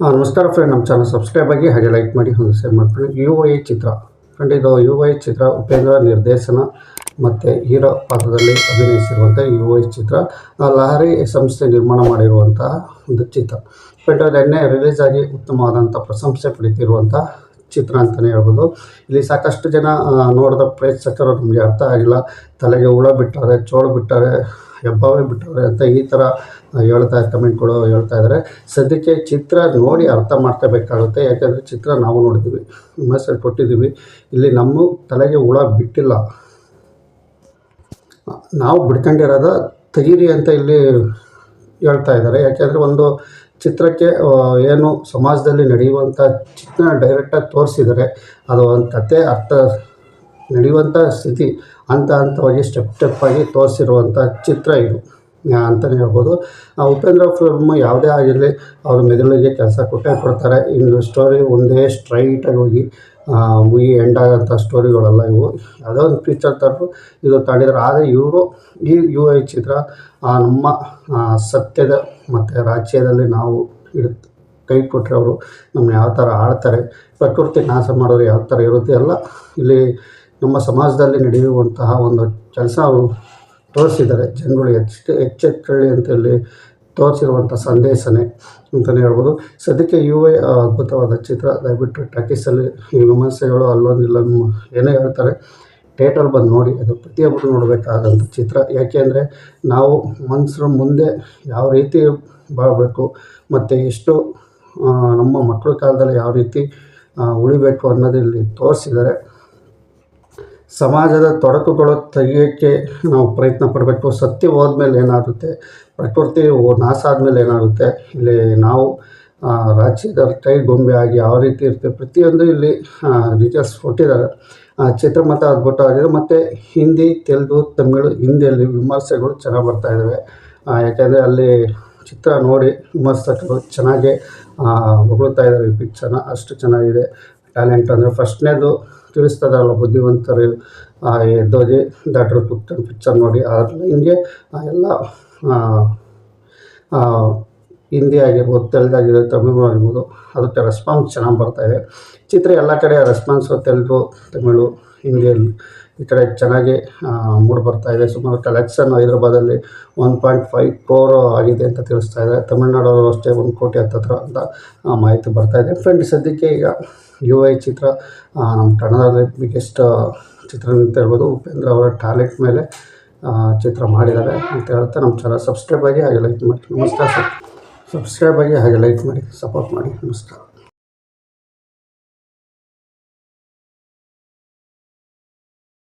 ನಮಸ್ಕಾರ ಫ್ರೆಂಡ್ ನಮ್ಮ channel subscribe ಆಗಿ ಹಾಗೆ ಲೈಕ್ ಮಾಡಿ ಒಂದು ಶೇರ್ ಮಾಡ್ಕೊಂಡು ಯು ಐ ಚಿತ್ರ. ಫ್ರೆಂಡ್ ಇದು ಯು ಐ ಚಿತ್ರ, ಉಪೇಂದ್ರ ನಿರ್ದೇಶನ ಮತ್ತು ಹೀರೋ ಪಾತ್ರದಲ್ಲಿ ಅಭಿನಯಿಸಿರುವಂಥ ಯು ಐ ಚಿತ್ರ ಲಹರಿ ಸಂಸ್ಥೆ ನಿರ್ಮಾಣ ಮಾಡಿರುವಂತಹ ಒಂದು ಚಿತ್ರ. ಫ್ರೆಂಡ್ ಅದು ಎಣ್ಣೆ ರಿಲೀಸ್ ಆಗಿ ಉತ್ತಮವಾದಂಥ ಪ್ರಶಂಸೆ ಪಡಿತಿರುವಂಥ ಚಿತ್ರ ಅಂತಲೇ ಹೇಳ್ಬೋದು. ಇಲ್ಲಿ ಸಾಕಷ್ಟು ಜನ ನೋಡಿದ ಪ್ರೇಕ್ಷಕರು ನಮಗೆ ಅರ್ಥ ಆಗಿಲ್ಲ. ತಲೆಗೆ ಹುಳ ಬಿಟ್ಟಾರೆ, ಚೋಳು ಬಿಟ್ಟಾರೆ ಹೆಬ್ಬಾವೆ ಬಿಟ್ಟವ್ರೆ ಅಂತ ಈ ಥರ ಹೇಳ್ತಾ ಕಮೆಂಟ್ಗಳು ಹೇಳ್ತಾ ಇದ್ದಾರೆ ಸದ್ಯಕ್ಕೆ ಚಿತ್ರ ನೋಡಿ ಅರ್ಥ ಮಾಡ್ಕೋಬೇಕಾಗುತ್ತೆ. ಯಾಕೆಂದರೆ ಚಿತ್ರ ನಾವು ನೋಡಿದ್ದೀವಿ ಮೆಸೇಜ್ ಕೊಟ್ಟಿದ್ದೀವಿ ಇಲ್ಲಿ ನಮ್ಮ ತಲೆಗೆ ಹುಳ ಬಿಟ್ಟಿಲ್ಲ. ನಾವು ಬಿಡ್ಕೊಂಡಿರೋದ ತೆಗೀರಿ ಅಂತ ಇಲ್ಲಿ ಹೇಳ್ತಾ ಇದ್ದಾರೆ ಯಾಕೆಂದರೆ ಒಂದು ಚಿತ್ರಕ್ಕೆ ಏನು ಸಮಾಜದಲ್ಲಿ ನಡೆಯುವಂಥ ಚಿತ್ರ ಡೈರೆಕ್ಟಾಗಿ ತೋರಿಸಿದರೆ ಅದು ಒಂದು ಕತೆ ಅರ್ಥ ನಡೆಯುವಂಥ ಸ್ಥಿತಿ ಹಂತ ಹಂತವಾಗಿ ಸ್ಟೆಪ್ ಸ್ಟೆಪ್ಪಾಗಿ ತೋರಿಸಿರುವಂಥ ಚಿತ್ರ ಇದು. ಅಂತಲೇ ಹೇಳ್ಬೋದು. ಉಪೇಂದ್ರ ಫಿಲ್ಮ್ ಯಾವುದೇ ಆಗಿರಲಿ, ಅವರು ಮೆದುಳಿಗೆ ಕೆಲಸ ಕೊಟ್ಟೇ ಕೊಡ್ತಾರೆ. ಇನ್ನು ಸ್ಟೋರಿ ಒಂದೇ ಸ್ಟ್ರೈಟಾಗಿ ಹೋಗಿ ಮುಗಿ ಎಂಡ್ ಆಗೋಂಥ ಸ್ಟೋರಿಗಳಲ್ಲ ಇವು. ಯಾವುದೋ ಒಂದು ಪಿಕ್ಚರ್ ತರಲು ಇದು ತಗೊಂಡಿದ್ದಾರೆ ಆದರೆ ಇವರು, ಈ ಯು ಐ ಚಿತ್ರ ನಮ್ಮ ಸತ್ಯದ ಮತ್ತು ರಾಜ್ಯದಲ್ಲಿ ನಾವು ಇಡ್, ಕೈ ಕೊಟ್ಟರೆ ಅವರು ನಮ್ಮನ್ನ ಯಾವ ಥರ ಆಡ್ತಾರೆ ಪ್ರಕೃತಿ ನಾಶ ಮಾಡೋರು ಯಾವ ಥರ ಇರುತ್ತೆ ಎಲ್ಲ ಇಲ್ಲಿ ನಮ್ಮ ಸಮಾಜದಲ್ಲಿ ನಡೆಯುವಂತಹ ಒಂದು ಕೆಲಸ ಅವರು ತೋರಿಸಿದ್ದಾರೆ. ಜನಗಳು ಎಚ್ಚ ಎಚ್ಚೆತ್ತಳಿ ಅಂತ ಹೇಳಿ ತೋರಿಸಿರುವಂಥ ಸಂದೇಶನೇ ಅಂತಲೇ ಹೇಳ್ಬೋದು. ಸದ್ಯಕ್ಕೆ ಯು ಐ ಅದ್ಭುತವಾದ ಚಿತ್ರ, ದಯವಿಟ್ಟು ಟಾಕೀಸಲ್ಲಿ ಈ ವಿಮರ್ಶೆಗಳು ಅಲ್ಲೊಂದಿಲ್ಲ ಏನೇ ಹೇಳ್ತಾರೆ ಥಿಯೇಟರ್ ಬಂದು ನೋಡಿ, ಅದು ಪ್ರತಿಯೊಬ್ಬರು ನೋಡಬೇಕಾದಂಥ ಚಿತ್ರ. ಯಾಕೆಂದರೆ ನಾವು ಮನುಷ್ಯರ ಮುಂದೆ ಯಾವ ರೀತಿ ಬಾಳಬೇಕು, ಮತ್ತು ಎಷ್ಟು ನಮ್ಮ ಮಕ್ಕಳ ಕಾಲದಲ್ಲಿ ಯಾವ ರೀತಿ ಉಳಿಬೇಕು ಅನ್ನೋದಿಲ್ಲಿ ತೋರಿಸಿದ್ದಾರೆ. ಸಮಾಜದ ತೊಡಕುಗಳು ತೆಗೆಯೋಕ್ಕೆ ನಾವು ಪ್ರಯತ್ನ ಪಡಬೇಕು. ಸತ್ಯ ಹೋದ್ಮೇಲೆ ಏನಾಗುತ್ತೆ? ಪ್ರಕೃತಿ ನಾಶ ಆದಮೇಲೆ ಏನಾಗುತ್ತೆ? ಇಲ್ಲಿ ನಾವು ರಾಜ್ಯದ ಕೈ ಗೊಂಬೆ ಆಗಿ ಯಾವ ರೀತಿ ಇರುತ್ತೆ? ಪ್ರತಿಯೊಂದು ಇಲ್ಲಿ ಡೀಟೇಲ್ಸ್ ಕೊಟ್ಟಿದ್ದಾರೆ. ಚಿತ್ರಮತ ಅದ್ಭುತ ಆಗಿದೆ ಮತ್ತು ಹಿಂದಿ, ತೆಲುಗು, ತಮಿಳು, ಹಿಂದಿಯಲ್ಲಿ ವಿಮರ್ಶೆಗಳು ಚೆನ್ನಾಗಿ ಬರ್ತಾ ಇದ್ದಾವೆ ಯಾಕೆಂದರೆ ಅಲ್ಲಿ ಚಿತ್ರ ನೋಡಿ ವಿಮರ್ಶಕರು ಚೆನ್ನಾಗಿ ಹೊಗಳ್ತಾ ಇದ್ದಾರೆ ಈ ಪಿಕ್ಚರ್ನ ಅಷ್ಟು ಚೆನ್ನಾಗಿದೆ. ಟ್ಯಾಲೆಂಟ್ ಅಂದರೆ ಫಸ್ಟ್ನೇದು ತಿಳಿಸ್ತದಲ್ಲ ಬುದ್ಧಿವಂತರು ಎದ್ದೋಗಿ ಡಾಕ್ಟರ್ ಪುಟ್ಟನ್ ಪಿಕ್ಚರ್ ನೋಡಿ ಅದ್ರ ಹಿಂಗೆ ಎಲ್ಲ ಹಿಂದಿ ಆಗಿರ್ಬೋದು ತೆಲುಗಾಗಿರ್ಬೋದು ತಮಿಳು ಆಗಿರ್ಬೋದು, ಅದಕ್ಕೆ ರೆಸ್ಪಾನ್ಸ್ ಚೆನ್ನಾಗಿ ಬರ್ತಾಯಿದೆ ಚಿತ್ರ ಎಲ್ಲ ಕಡೆ ರೆಸ್ಪಾನ್ಸು ತೆಲುಗು, ತಮಿಳು, ಹಿಂದಿಯಲ್ಲಿ ಈ ಕಡೆ ಚೆನ್ನಾಗಿ ಮೂಡ್ ಬರ್ತಾ ಇದೆ. ಸುಮಾರು ಕಲೆಕ್ಷನ್ ಹೈದ್ರಾಬಾದಲ್ಲಿ ಒನ್ ಪಾಯಿಂಟ್ ಫೈವ್ ಕ್ರೋರ್ ಆಗಿದೆ ಅಂತ ತಿಳಿಸ್ತಾ ಇದೆ. ತಮಿಳ್ನಾಡವರು ಅಷ್ಟೇ ಒಂದು ಕೋಟಿ ಹತ್ತತ್ರ ಅಂತ ಮಾಹಿತಿ ಬರ್ತಾ ಇದೆ. ಫ್ರೆಂಡ್ ಸದ್ಯಕ್ಕೆ ಈಗ ಯು ಐ ಚಿತ್ರ ನಮ್ಮ ಕನ್ನಡದಲ್ಲಿ ಬಿಗ್ಗೆಸ್ಟ್ ಚಿತ್ರ ಅಂತ ಹೇಳ್ಬೋದು. ಉಪೇಂದ್ರ ಅವರ ಟ್ಯಾಲೆಂಟ್ ಮೇಲೆ ಚಿತ್ರ ಮಾಡಿದ್ದಾರೆ ಅಂತ ಹೇಳ್ತಾ ನಮ್ಮ ಚಾನಲ್ ಸಬ್ಸ್ಕ್ರೈಬ್ ಆಗಿ ಹಾಗೆ ಲೈಕ್ ಮಾಡಿ. ನಮಸ್ಕಾರ ಸರ್. ಸಬ್ಸ್ಕ್ರೈಬ್ ಆಗಿ ಹಾಗೆ ಲೈಕ್ ಮಾಡಿ ಸಪೋರ್ಟ್ ಮಾಡಿ. ನಮಸ್ಕಾರ.